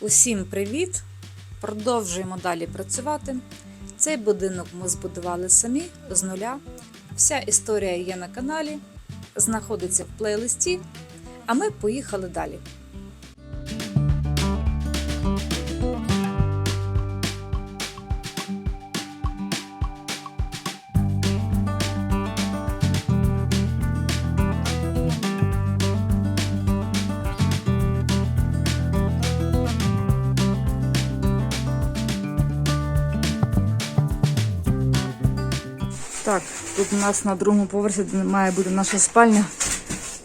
Усім привіт! Продовжуємо далі працювати. Цей будинок ми збудували самі з нуля. Вся історія є на каналі, знаходиться в плейлисті. А ми поїхали далі. Тут у нас на другому поверсі має бути наша спальня.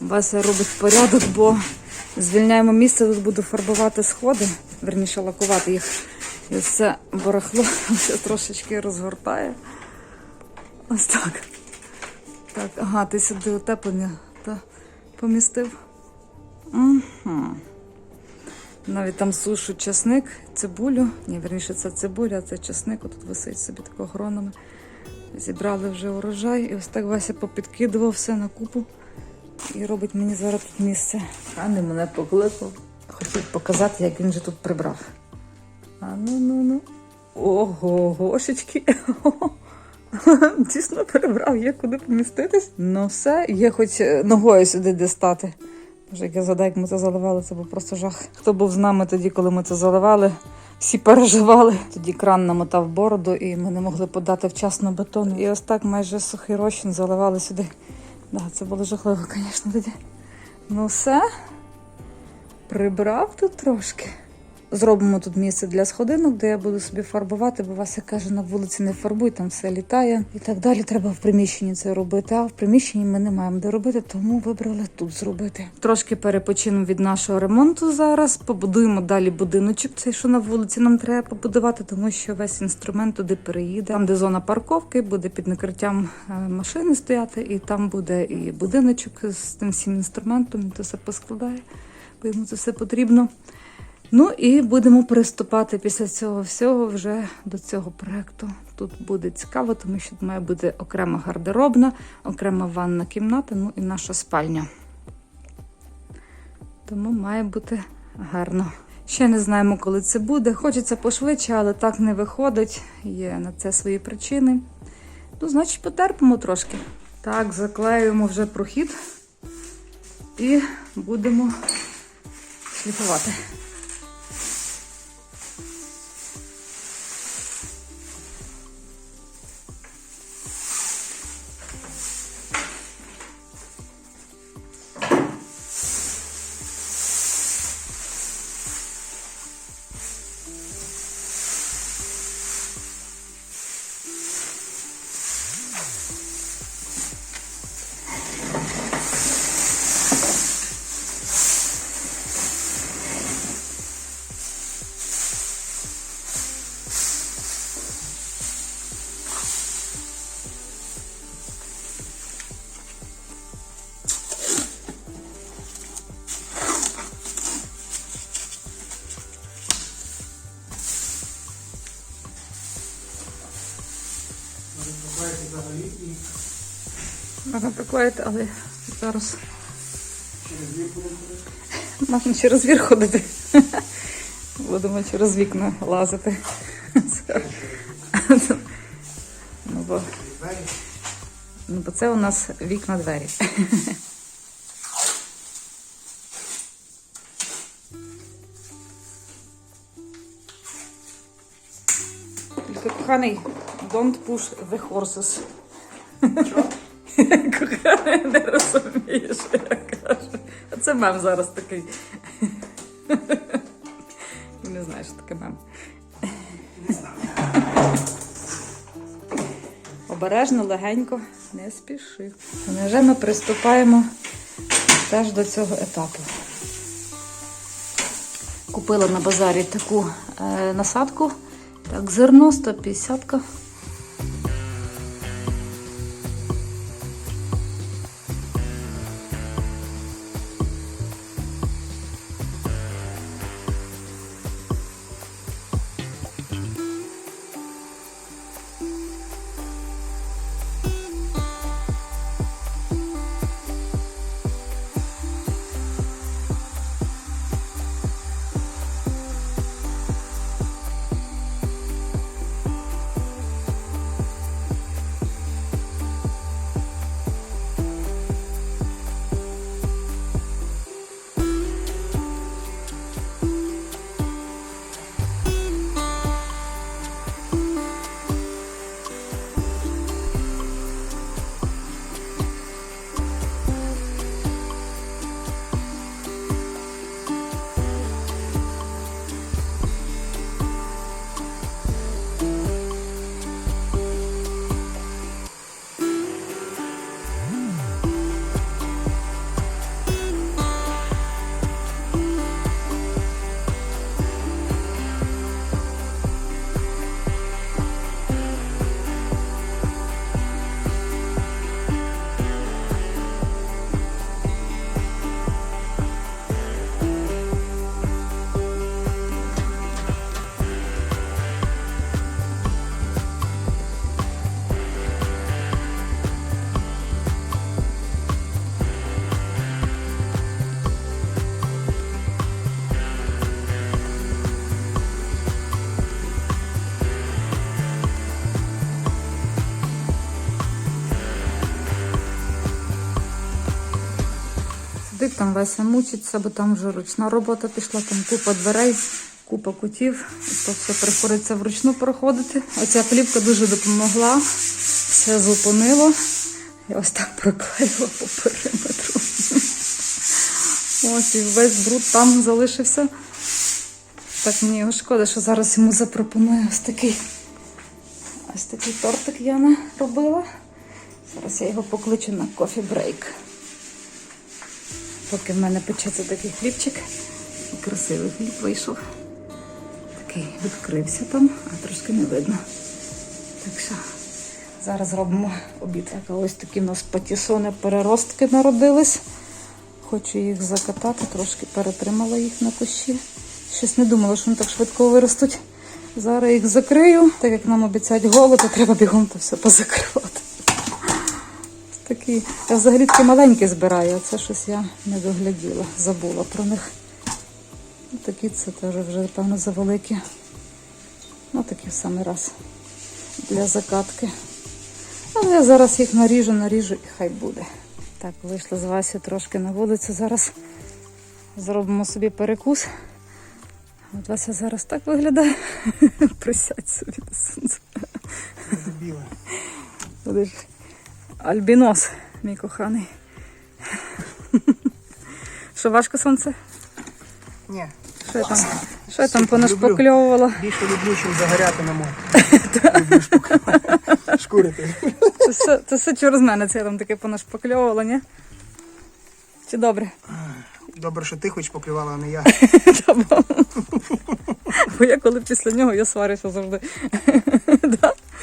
Вася робить порядок, бо звільняємо місце, тут буду фарбувати сходи, верніше лакувати їх. І це барахло все трошечки розгортає. Ось так. Так, ага, ти сюди утеплення та помістив. Угу. Навіть там сушу часник, цибулю. Ні, верніше, це цибуля, а це часник. Тут висить собі тако гронами. Зібрали вже урожай. І ось так Вася попідкидував все на купу. І робить мені зараз тут місце. Хани мене покликав. Хотів показати, як він же тут прибрав. А ну ну ну. Ого, гошечки. Дійсно перебрав, є куди поміститись. Ну все, є хоч е, ногою сюди де стати. Вже як я згадаю, як ми це заливали, це був просто жах. Хто був з нами тоді, коли ми це заливали, всі переживали. Тоді кран намотав бороду, і ми не могли подати вчасно бетон. І ось так майже сухий розчин заливали сюди. Да, це було жахливо, звісно, тоді. Ну все, прибрав тут трошки. Зробимо тут місце для сходинок, де я буду собі фарбувати, бо Вася каже, на вулиці не фарбуй, там все літає і так далі. Треба в приміщенні це робити. А в приміщенні ми не маємо де робити, тому вибрали тут зробити. Трошки перепочинемо від нашого ремонту зараз. Побудуємо далі будиночок. Цей що на вулиці нам треба побудувати, тому що весь інструмент туди переїде. Там, де зона парковки, буде під накриттям е, машини стояти, і там буде і будиночок з тим всім інструментом. Він це все поскладає, бо йому це все потрібно. Ну і будемо приступати після цього всього вже до цього проекту. Тут буде цікаво, тому що має бути окрема гардеробна, окрема ванна кімната, ну і наша спальня. Тому має бути гарно. Ще не знаємо, коли це буде. Хочеться пошвидше, але так не виходить. Є на це свої причини. Ну, значить, потерпимо трошки. Так, заклеюємо вже прохід і будемо шліфувати. Можна приклеїти, але зараз можна через вір ходити. Будемо через вікна лазити. Ну, бо, ну, бо це у нас вікна двері. Тільки коханий, don't push the horses. Коханий, не розумієш, я кажу. А це мем зараз такий. Не знаю, що таке мем. Обережно, легенько, не спіши. І вже ми приступаємо теж до цього етапу. Купила на базарі таку е, насадку. Так, зерно 150. -ка. там Веся мучиться, бо там вже ручна робота пішла, там купа дверей, купа кутів. То все приходиться вручну проходити. Оця плівка дуже допомогла, все зупинило. Я ось так проклеїла по периметру. Ось і весь бруд там залишився. Так мені його шкода, що зараз йому запропоную ось такий. Ось такий тортик Яна робила. Зараз я його покличу на кофі-брейк. Поки в мене печеться такий хлібчик. Красивий хліб вийшов. Такий відкрився там, а трошки не видно. Так що зараз робимо обід. Так, ось такі у нас патісони переростки народились. Хочу їх закатати, трошки перетримала їх на кущі. Щось не думала, що вони так швидко виростуть. Зараз їх закрию, так як нам обіцяють голод, то треба бігом то все позакривати. Такі, я взагалі такі маленькі збираю, а це щось я не догляділа, забула про них. Ну, Такі це теж вже, певно, завеликі. Ну, такі в самий раз для закатки. Але я зараз їх наріжу, наріжу і хай буде. Так, вийшла з Васі трошки на вулицю. Зараз зробимо собі перекус. От Вася зараз так виглядає. Присядь собі до сонця. Будеш альбінос, мій коханий. Що важко сонце? Ні. Що я там? Що я там понашпакльовувала? Більше люблю, чим загоряти на морі. Шкурити. Це все, через мене, це я там таке понашпакльовувала, ні? Чи добре? Добре, що ти хоч поклювала, а не я. Бо я коли після нього я сварюся завжди.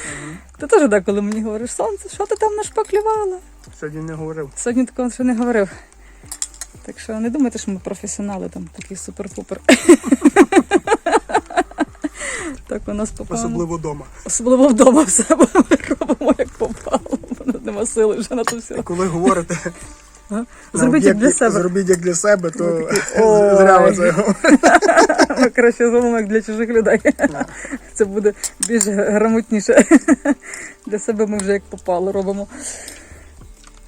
Да? Ти теж деколи мені говориш, сонце, що ти там нашпаклювала? Сьогодні не говорив. Сьогодні такого ще не говорив. Так що не думайте, що ми професіонали там такі супер-пупер. Так у нас попало. Особливо вдома. Особливо вдома в себе ми робимо, як попало. Бо нема сили вже на то все. Коли говорите, Зробіть як для себе. Зробіть як для себе, то зря ви це говорите. Краще зробимо для чужих людей. Це буде більш грамотніше. Для себе ми вже як попало робимо.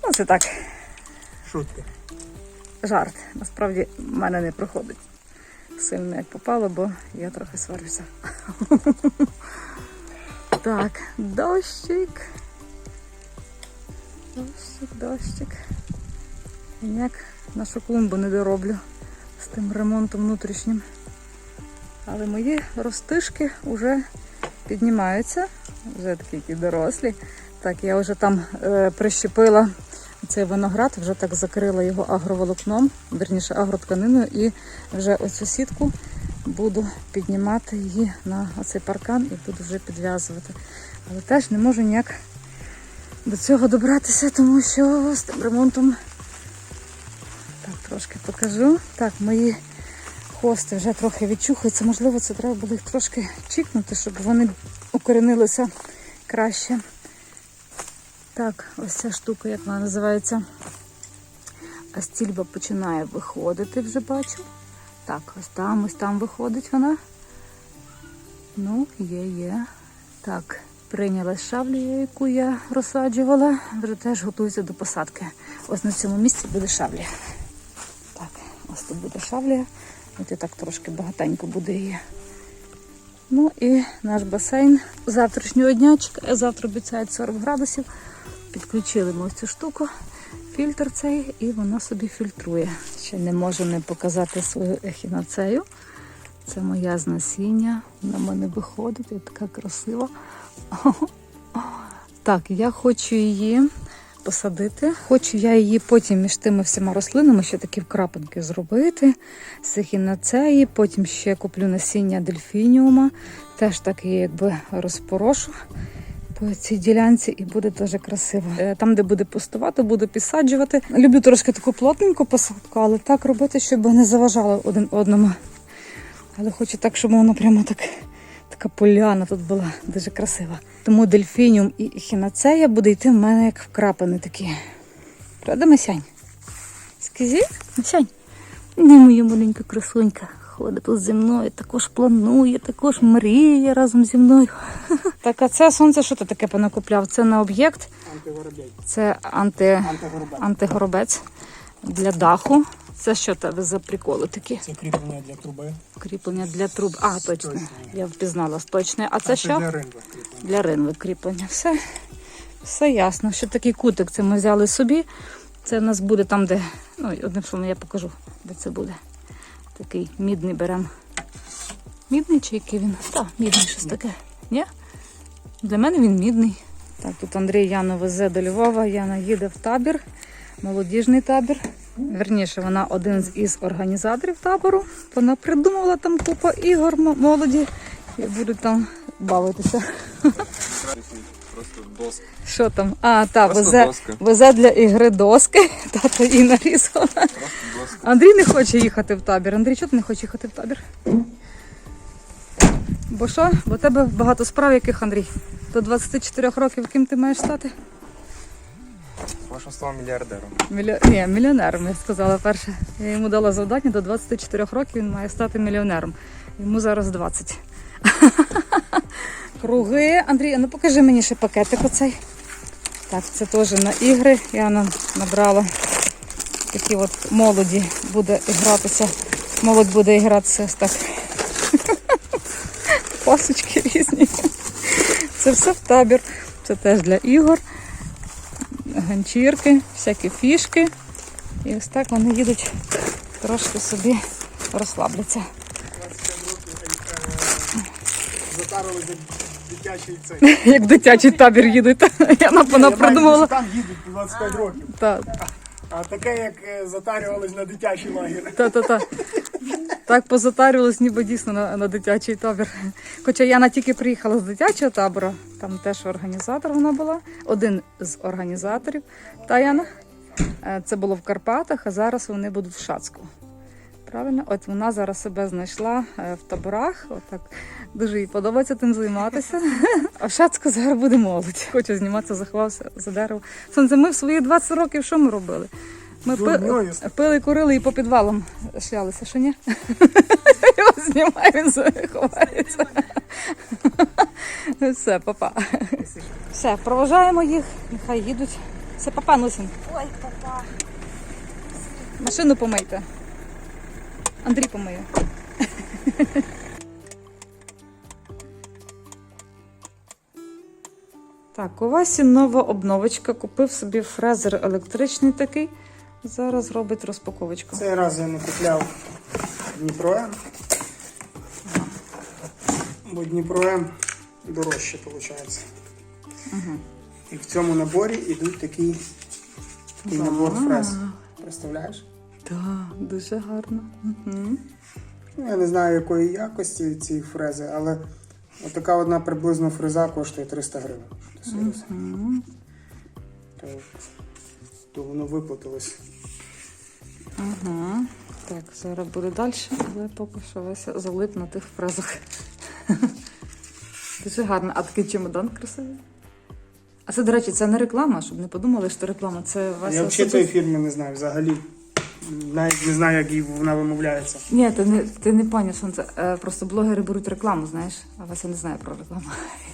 Ну, це так, Шутка. жарт. Насправді в мене не проходить сильно як попало, бо я трохи сварюся. Так, дощик. Дощик, дощик. Ніяк нашу клумбу не дороблю з тим ремонтом внутрішнім. Але мої ростишки вже піднімаються, вже такі дорослі. Так, я вже там е, прищепила цей виноград, вже так закрила його агроволокном, верніше агротканиною, і вже оцю сітку буду піднімати її на оцей паркан і буду вже підв'язувати. Але теж не можу ніяк до цього добратися, тому що з тим ремонтом так трошки покажу. Так, мої хости вже трохи відчухуються. Можливо, це треба було їх трошки чікнути, щоб вони укоренилися краще. Так, ось ця штука, як вона називається. А стільба починає виходити, вже бачу. Так, ось там, ось там виходить вона. Ну, є, є. Так, прийняла шаблю, яку я розсаджувала. Вже теж готуюся до посадки. Ось на цьому місці буде шабля. Так, ось тут буде шавлія. От і так трошки багатенько буде її. Ну і наш басейн завтрашнього дня. Завтра обіцяють 40 градусів. Підключили ми ось цю штуку, фільтр цей, і вона собі фільтрує. Ще не можу не показати свою ехінацею. Це моя з насіння. Вона в мене виходить і така красива. Так, я хочу її посадити. Хочу я її потім між тими всіма рослинами ще такі вкрапинки зробити. З ехінацеї, потім ще куплю насіння дельфініума. Теж так її якби розпорошу по цій ділянці і буде дуже красиво. Е, Там, де буде пустувати, буду підсаджувати. Люблю трошки таку плотненьку посадку, але так робити, щоб не заважало один одному. Але хочу так, щоб воно прямо так, така поляна тут була, дуже красива. Тому дельфініум і хінацея буде йти в мене як вкрапини такі. Правда, Масянь? Скажи, Масянь? Не моя маленька красунька. Ходить тут зі мною, також планує, також мріє разом зі мною. Так, а це сонце, що ти таке понакупляв? Це на об'єкт, це анти, антигоробець для даху. Це що тебе за приколи такі? Це кріплення для труби. Кріплення для труб. А, точно. Я впізнала точно. А це А що? для ринва кріплення. Для ринви кріплення. Все, все ясно. Що такий кутик це ми взяли собі. Це в нас буде там, де. Ну, одним словом, я покажу, де це буде. Такий мідний беремо. Мідний чи який він? Так, мідний щось таке. Ні? Для мене він мідний. Так, тут Андрій Яну везе до Львова. Яна їде в табір, молодіжний табір. Верніше, вона один із організаторів табору. Вона придумала там купа ігор молоді і будуть там бавитися. Просто доска. Що там? А, та, Просто везе, доска. везе для ігри доски. Тато її нарізала. Андрій не хоче їхати в табір. Андрій, чого ти не хочеш їхати в табір? Бо що? Бо тебе багато справ, яких Андрій? До 24 років ким ти маєш стати? Вашим словом мільярдером. Мільйо... Ні, мільйонером, я сказала перше. Я йому дала завдання до 24 років він має стати мільйонером. Йому зараз 20. Круги. Андрій, ну покажи мені ще пакетик оцей. Так, це теж на ігри. Я набрала такі от молоді буде гратися. Молодь буде гратися так. Пасочки різні. Це все в табір. Це теж для ігор ганчірки, всякі фішки. І ось так вони їдуть трошки собі розслабляться. 25 років затарили дитячий цей. Як дитячий табір їдуть. Я маю, придумала. Там їдуть по 25 років. Та, А таке, як е, затарювались на дитячий лагер. та, та, та. Так позатарювалась, ніби дійсно на, на дитячий табір. Хоча Яна тільки приїхала з дитячого табору, там теж організатор вона була, один з організаторів. Та Яна. Е, Це було в Карпатах, а зараз вони будуть в Шацьку. Правильно? От вона зараз себе знайшла е, в таборах. Отак дуже їй подобається тим займатися. А в Шацьку зараз буде молодь. Хочу зніматися, заховався за дерево. Сонце, ми в свої 20 років що ми робили? Ми пи- Дурньою. пили, курили і по підвалам шлялися, що ні? Його знімає, він заховається. Все, папа. Все, проважаємо їх, нехай їдуть. Все, папа, Нусін. Ой, папа. Машину помийте. Андрій помиє. Так, у Васі нова обновочка. Купив собі фрезер електричний такий. Зараз робить розпаковочку. Цей раз я не купляв Дніпро Бо Дніпро М дорожче виходить. І в цьому наборі йдуть такі, такий набор фрез. Представляєш? Так, дуже гарно. Угу. Я не знаю, якої якості ці фрези, але отака одна приблизно фреза коштує 300 гривень. То, то воно виплатилось. Угу. Так, зараз буде далі, але поки що Вася залип на тих фрезах. Дуже гарно. А такий чемодан красивий. А це, до речі, це не реклама, щоб не подумали, що реклама. Це Вася. Я взагалі цієї фірми не знаю взагалі. Навіть не знаю, як їй вона вимовляється. Ні, ти не, ти не поняв, що це. Е, просто блогери беруть рекламу, знаєш, а Вася не знає про рекламу.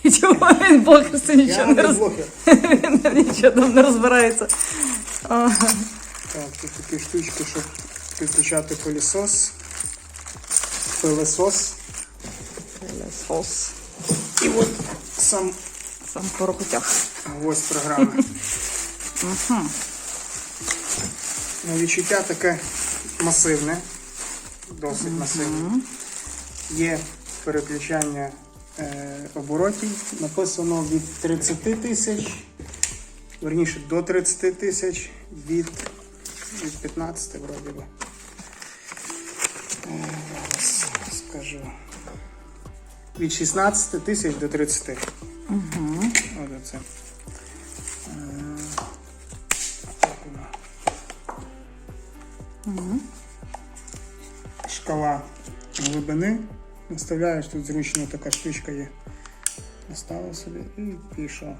І чому він блогер це Я нічого не не роз... Він нічого там не розбирається. Ага. Так, тут такі штучки, щоб підключати пилісос, пилесос. Сос. І от сам Сам порохотяг. ось програма. Угу. Ну, відчуття таке масивне, досить масивне. Є переключання е, оборотів. Написано від 30 тисяч, верніше до 30 тисяч, від, від 15 вроді би. Е, зараз скажу. Від 16 тисяч до 30. Угу. От оце. Воно. Шкала глибини. Наставляєш, тут зручно така штучка є. Наставив собі і пішов.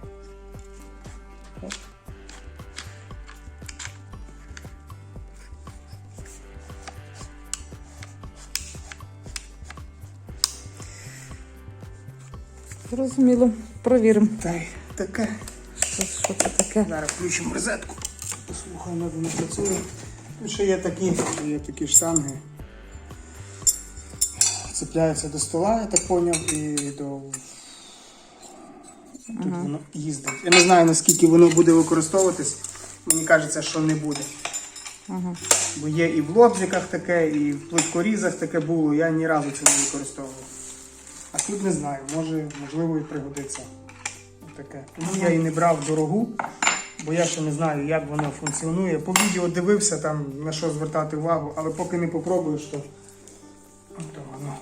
Зрозуміло. Провіримо, Та й таке. що, що це таке. Зараз включимо розетку. Послухаємо, як воно працює. Тут ще є такі, є такі штанги. Цепляються до стола, я так поняв, і до. Воно їздить. Я не знаю, наскільки воно буде використовуватись. Мені кажеться, що не буде. Бо є і в лобзиках таке, і в плиткорізах таке було, я ні разу цього не використовував. А тут не знаю, може, можливо, і пригодиться. Таке. Тому я і не брав дорогу, бо я ще не знаю, як воно функціонує. По відео дивився там на що звертати увагу, але поки не попробуєш, то, то воно.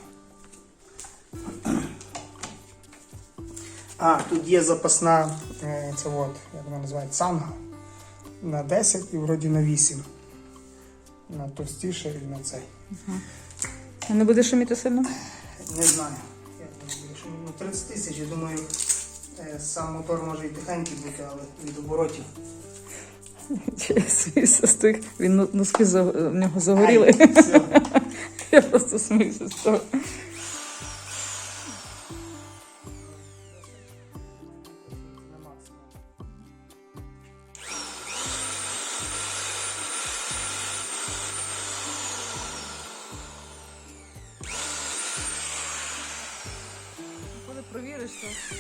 А, тут є запасна, е, це от, як вона називається, санга на 10 і вроді на 8. На товстіше і на цей. А Не буде шуміти сильно? Не знаю. Що ну, 30 тисяч, я думаю, е, сам мотор може і тихенький бути, але від оборотів. Сміюся з тих, він ну- носки в нього загоріли. Я просто сміюся з того.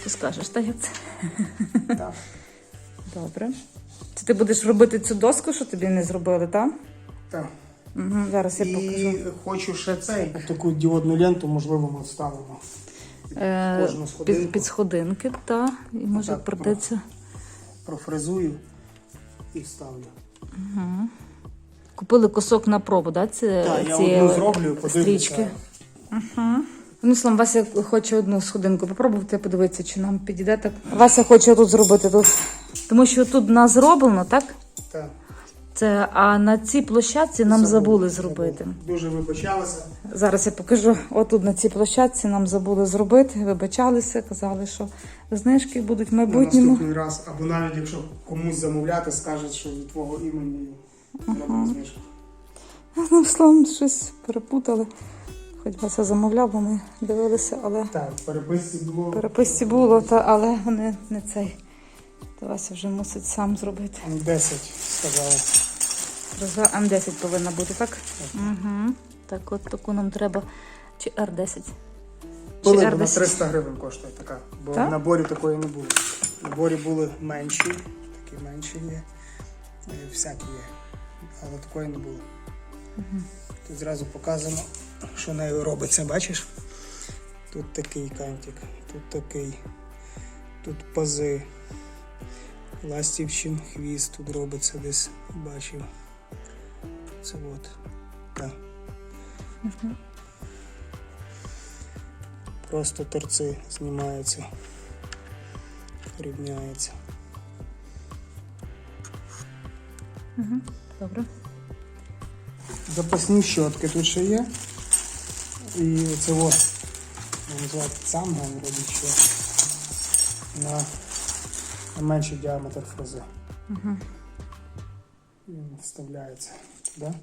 То скажеш, та як це? Так. Добре. Це ти будеш робити цю доску, що тобі не зробили, так? Так. Угу, зараз я покажу. І хочу ще цей. Таку діодну ленту, можливо, ми вставимо. Е, кожну сходинку. під, під сходинки, так. І може Отак, придеться. Профрезую і вставлю. Купили кусок на пробу, да? Ці, Так, я ці одну зроблю, подивлюся. стрічки. Ну, словом, Вася хоче одну сходинку попробувати, подивитися, чи нам підійде так. Вася хоче тут зробити тут. Тому що тут нас зроблено, так? Так. Це, а на цій площадці нам забули зробити. Дуже вибачалися. Зараз я покажу. Отут на цій площадці нам забули зробити, вибачалися, казали, що знижки будуть в На наступний раз, або навіть якщо комусь замовляти, скажуть, що від твого імені робимо знижку. Ну, словом, щось перепутали. Хоч Вася замовляв, бо ми дивилися, але Так, переписці було переписці було, та, але вони не цей. То Вася вже мусить сам зробити. М10 сказали. Розга М10 повинна бути, так? Угу. Так, от таку нам треба. Чи Р10. Чи Були вона Р10. 300 гривень коштує така, бо Так? в наборі такої не було. В наборі були менші, такі менші є, е, всякі є, але такої не було. Тут зразу показано, що нею робиться, бачиш? Тут такий кантик, тут такий, тут пази, ластівчин хвіст тут робиться десь, бачив. Це от. Так. Просто торці знімаються, рівняється. Добре. Запасні щотки тут ще є. І це от, цамга, вроді ще, на, на менший діаметр фрези. Він вставляється туди.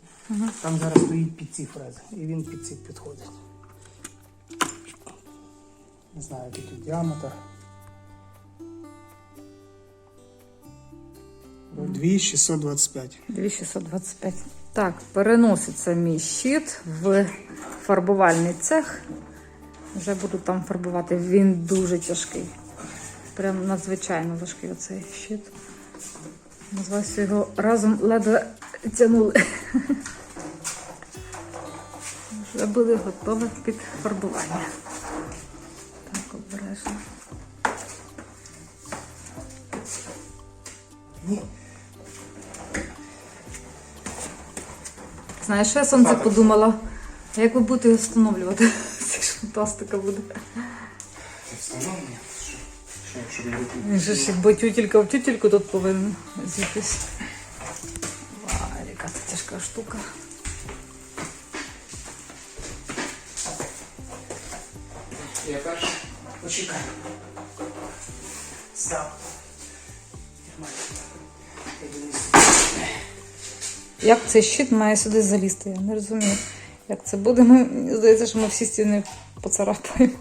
Там зараз стоїть під ці фрези, і він під ці підходить. Не знаю, який тут діаметр. 2625. 2625. Так, переноситься мій щит в фарбувальний цех. Вже буду там фарбувати. Він дуже тяжкий. Прям надзвичайно важкий оцей щит. Назвався його разом ледве тягнули. Вже були готові під фарбування. Так, обережно. Знаєш, що я сонце подумала? А Як ви будете його встановлювати? Це ж фантастика буде. Встановлення? Що? Він же ж якби тютілька в тютільку тут повинен зійтись. Вау, яка це тяжка штука. Я перший. Почекай. Став. Як цей щит має сюди залізти? Я не розумію. Як це буде? Ми, здається, що ми всі стіни поцарапаємо.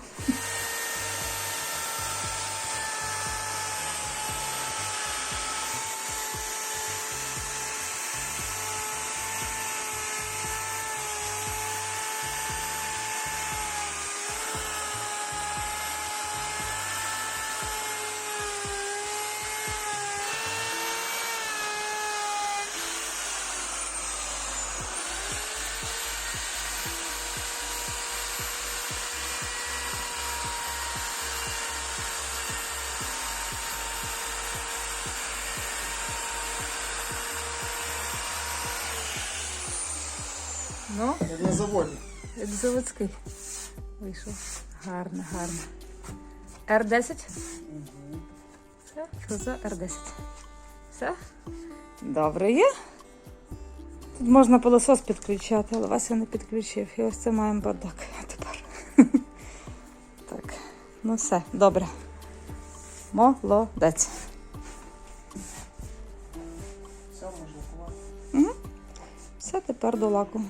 Ну, Як на заводі. як заводський. Вийшов. Гарно, гарно. Р10? Все, що за Р10? Все? Добре є. Тут можна пилосос підключати, але Вася не підключив. І ось це маємо бардак тепер. Так, ну все, добре. Молодець. Все можна ховати. Все тепер до лаку.